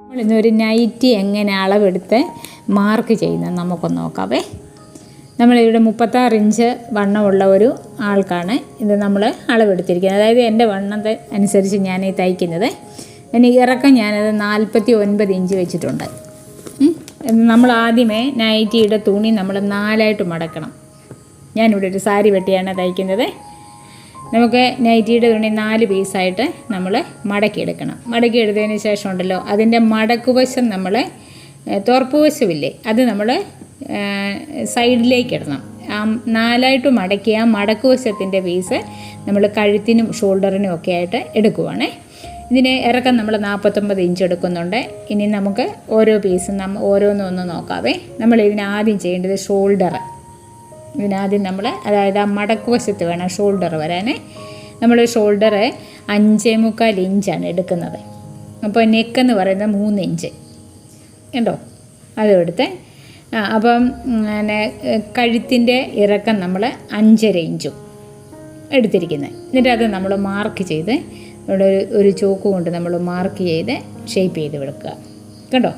നമ്മളിന്നൊരു nightie എങ്ങനെ അളവെടുത്ത് mark ചെയ്യുന്നത് നമുക്കൊന്ന് നോക്കാവേ. നമ്മളിവിടെ മുപ്പത്താറ് ഇഞ്ച് വണ്ണമുള്ള ഒരു ആൾക്കാണ് ഇത് നമ്മൾ അളവെടുത്തിരിക്കുന്നത്. അതായത് എന്റെ വണ്ണത്തെ അനുസരിച്ച് ഞാൻ ഈ തയ്ക്കുന്നത്. ഇനി ഇറക്കം ഞാനത് നാൽപ്പത്തി ഒൻപത് ഇഞ്ച് വെച്ചിട്ടുണ്ട് നമ്മൾ ആദ്യമേ നൈറ്റിയുടെ തുണി നമ്മൾ നാലായിട്ട് മടക്കണം. ഞാനിവിടെ ഒരു സാരി വെട്ടിയാണ് തയ്ക്കുന്നത്. നമുക്ക് നൈറ്റിയുടെ തുണി നാല് പീസായിട്ട് നമ്മൾ മടക്കിയെടുക്കണം. മടക്കിയെടുത്തതിന് ശേഷം ഉണ്ടല്ലോ അതിന്റെ മടക്കുവശം നമ്മൾ തുറപ്പ് വശമില്ലേ അത് നമ്മൾ സൈഡിലേക്ക് ഇടണം ആ നാലായിട്ട് മടക്കിയ ആ മടക്കുവശത്തിന്റെ പീസ് നമ്മൾ കഴുത്തിനും ഷോൾഡറിനും ഒക്കെ ആയിട്ട് എടുക്കുവാണേ. ഇതിന് ഇറക്കം നമ്മൾ നാൽപ്പത്തൊമ്പത് ഇഞ്ച് എടുക്കുന്നുണ്ട്. ഇനി നമുക്ക് ഓരോ പീസും നമ്മൾ ഓരോന്നും ഒന്ന് നോക്കാവേ. നമ്മൾ ഇതിന് ആദ്യം ചെയ്യേണ്ടത് ഷോൾഡർ ഇതിനാദ്യം നമ്മൾ അതായത് ആ മടക്ക് വശത്ത് വേണം ഷോൾഡർ വരാൻ നമ്മൾ ഷോൾഡർ അഞ്ചേ മുക്കാൽ ഇഞ്ചാണ് എടുക്കുന്നത്. അപ്പോൾ നെക്ക് എന്ന് പറയുന്നത് മൂന്ന് ഇഞ്ച്. കണ്ടോ? എടുത്ത്. അപ്പം പിന്നെ കഴുത്തിന്റെ ഇറക്കം നമ്മൾ അഞ്ചര ഇഞ്ചും എടുത്തിരിക്കുന്നത് എന്നിട്ട് അത് നമ്മൾ മാർക്ക് ചെയ്ത് ഇവിടെ ഒരു ഒരു ചോക്ക് കൊണ്ട് നമ്മൾ മാർക്ക് ചെയ്ത് ഷേപ്പ് ചെയ്ത് കൊടുക്കുക കണ്ടോ?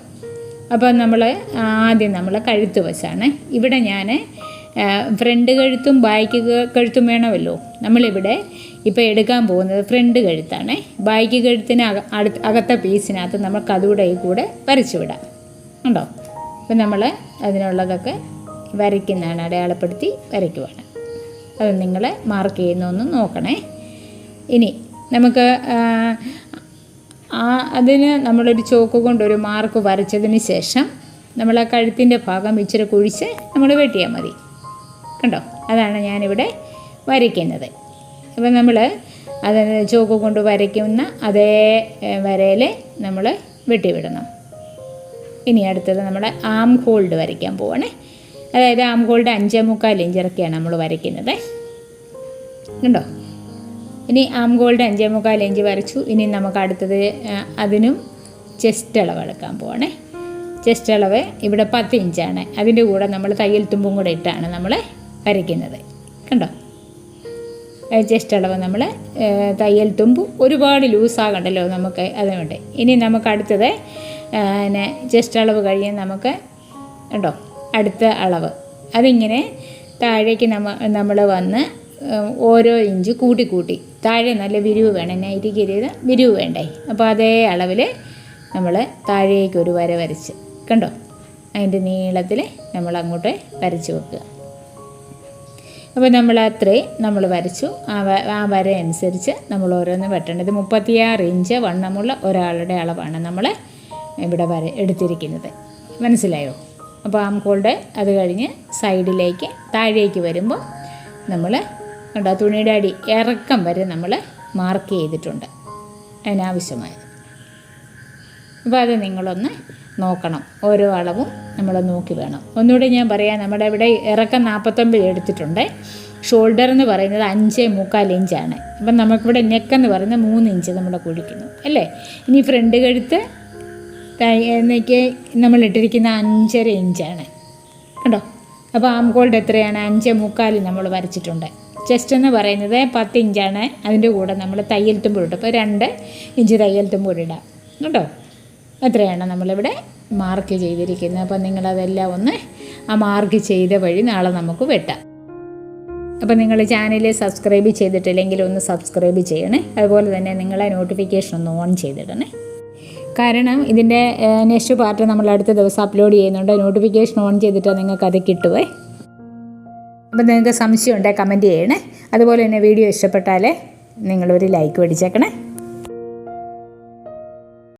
അപ്പോൾ നമ്മൾ ആദ്യം നമ്മൾ കഴുത്ത് വശമാണ് ഇവിടെ ഞാൻ ഫ്രണ്ട് കഴുത്തും ബാക്ക് കഴുത്തും വേണമല്ലോ. നമ്മളിവിടെ ഇപ്പോൾ എടുക്കാൻ പോകുന്നത് ഫ്രണ്ട് കഴുത്താണ്. ബാക്ക് കഴുത്തിന് അടുത്ത് അകത്ത പീസിനകത്ത് അതുകൂടെ ഈ കൂടെ വരച്ചു വിടാം. ഉണ്ടോ? അപ്പം നമ്മൾ അതിനുള്ളതൊക്കെ വരയ്ക്കുന്നതാണ് അടയാളപ്പെടുത്തി വരയ്ക്കുവാണ്. അത് നിങ്ങൾ മാർക്ക് ചെയ്യുന്നൊന്ന് നോക്കണേ. ഇനി നമുക്ക് ആ അതിന് നമ്മളൊരു ചോക്ക് കൊണ്ടൊരു മാർക്ക് വരച്ചതിന് ശേഷം നമ്മൾ ആ കഴുത്തിന്റെ ഭാഗം ഇച്ചിരി കുഴിച്ച് നമ്മൾ വെട്ടിയാൽ മതി. കണ്ടോ? അതാണ് ഞാനിവിടെ വരയ്ക്കുന്നത്. അപ്പം നമ്മൾ അത് ചോക്ക് കൊണ്ട് വരയ്ക്കുന്ന അതേ വരയിൽ നമ്മൾ വെട്ടിവിടണം. ഇനി അടുത്തത് നമ്മുടെ ആം ഹോൾഡ് വരയ്ക്കാൻ പോവാണേ. അതായത് ആം ഹോൾഡ് അഞ്ചേ മുക്കാൽ ഇഞ്ചിറക്കിയാണ് നമ്മൾ വരയ്ക്കുന്നത്. കണ്ടോ? ഇനി ആം ഗോൾഡ് അഞ്ചേ മുക്കാൽ ഇഞ്ച് വരച്ചു. ഇനി നമുക്ക് അടുത്തത് അതിനും ചെസ്റ്റ് അളവ് എടുക്കാൻ പോവാണേ. ചെസ്റ്റ് അളവ് ഇവിടെ പത്ത് ഇഞ്ചാണ്. അതിന്റെ കൂടെ നമ്മൾ തയ്യൽ തുമ്പും കൂടെ ഇട്ടാണ് നമ്മൾ വരയ്ക്കുന്നത്. കണ്ടോ? ജസ്റ്റ് അളവ് നമ്മൾ തയ്യൽ തുമ്പ് ഒരുപാട് ലൂസാകണ്ടല്ലോ നമുക്ക് അതുകൊണ്ട്. ഇനി നമുക്ക് അടുത്തത് പിന്നെ ജസ്റ്റ് അളവ് കഴിയാൻ നമുക്ക് കണ്ടോ? അടുത്ത അളവ്. അതിങ്ങനെ താഴേക്ക് നമ്മ നമ്മൾ വന്ന് ഓരോ ഇഞ്ച് കൂട്ടി കൂട്ടി. താഴെ നല്ല വിരിവ് വേണം. നൈറ്റിക്ക് വിരിവ് വേണ്ടേ? അപ്പോൾ അതേ അളവിൽ നമ്മൾ താഴേക്ക് ഒരു വര വരച്ച്. കണ്ടോ? അതിന്റെ നീളത്തിൽ നമ്മൾ അങ്ങോട്ട് വരച്ച് വെക്കുക. അപ്പോൾ നമ്മൾ അത്രയും നമ്മൾ വരച്ചു. ആ ആ വര അനുസരിച്ച് നമ്മൾ ഓരോന്ന് വെട്ടേണ്ടത് മുപ്പത്തിയാറ് ഇഞ്ച് വണ്ണമുള്ള ഒരാളുടെ അളവാണ് നമ്മൾ ഇവിടെ വര എടുത്തിരിക്കുന്നത്. മനസ്സിലായോ? അപ്പോൾ ആം ഹോൾഡ് അത് കഴിഞ്ഞ് സൈഡിലേക്ക് താഴേക്ക് വരുമ്പോൾ നമ്മൾ കണ്ടോ തുണിയുടെ അടി ഇറക്കം വരെ നമ്മൾ മാർക്ക് ചെയ്തിട്ടുണ്ട്. അതിനാവശ്യമായത്. അപ്പോൾ അത് നിങ്ങളൊന്ന് നോക്കണം. ഓരോ അളവും നമ്മൾ നോക്കി വേണം. ഒന്നുകൂടി ഞാൻ പറയാം നമ്മുടെ ഇവിടെ ഇറക്കം നാൽപ്പത്തൊമ്പത് എടുത്തിട്ടുണ്ട്. ഷോൾഡർ എന്ന് പറയുന്നത് അഞ്ച് മുക്കാൽ ഇഞ്ചാണ്. അപ്പം നമുക്കിവിടെ നെക്ക് എന്ന് പറയുന്നത് മൂന്ന് ഇഞ്ച് നമ്മൾ കുഴിക്കുന്നു അല്ലേ? ഇനി ഫ്രണ്ട് കഴുത്ത് എന്നേക്ക് നമ്മൾ ഇട്ടിരിക്കുന്ന അഞ്ചര ഇഞ്ചാണ്. കണ്ടോ? അപ്പോൾ ആം ഗോൾഡ് എത്രയാണ്? അഞ്ച് മുക്കാൽ നമ്മൾ വരച്ചിട്ടുണ്ട്. ചെസ്റ്റ് എന്ന് പറയുന്നത് പത്ത് ഇഞ്ചാണ്. അതിന്റെ കൂടെ നമ്മൾ തയ്യൽ തുമ്പ് ഇട്ടു അപ്പോൾ രണ്ട് ഇഞ്ച് തയ്യൽ തുമ്പ് കൂടി ഇടാം. കേട്ടോ എത്രയാണ് നമ്മളിവിടെ മാർക്ക് ചെയ്തിരിക്കുന്നത്? അപ്പം നിങ്ങളതെല്ലാം ഒന്ന് ആ മാർക്ക് ചെയ്ത വഴി നാളെ നമുക്ക് വെട്ടാം. അപ്പോൾ നിങ്ങൾ ചാനൽ സബ്സ്ക്രൈബ് ചെയ്തിട്ടില്ലെങ്കിൽ ഒന്ന് സബ്സ്ക്രൈബ് ചെയ്യണേ. അതുപോലെ തന്നെ നിങ്ങളെ നോട്ടിഫിക്കേഷൻ ഒന്ന് ഓൺ ചെയ്തിടണേ. കാരണം ഇതിന്റെ നെക്സ്റ്റ് പാർട്ട് നമ്മൾ അടുത്ത ദിവസം അപ്ലോഡ് ചെയ്യുന്നുണ്ട്. നോട്ടിഫിക്കേഷൻ ഓൺ ചെയ്തിട്ട് നിങ്ങൾക്ക് അത് കിട്ടുവേ. അപ്പോൾ നിങ്ങൾക്ക് സംശയം ഉണ്ടെങ്കിൽ കമന്റ് ചെയ്യണേ. അതുപോലെ തന്നെ വീഡിയോ ഇഷ്ടപ്പെട്ടാൽ നിങ്ങളൊരു ലൈക്ക് മേടിച്ചേക്കണേ.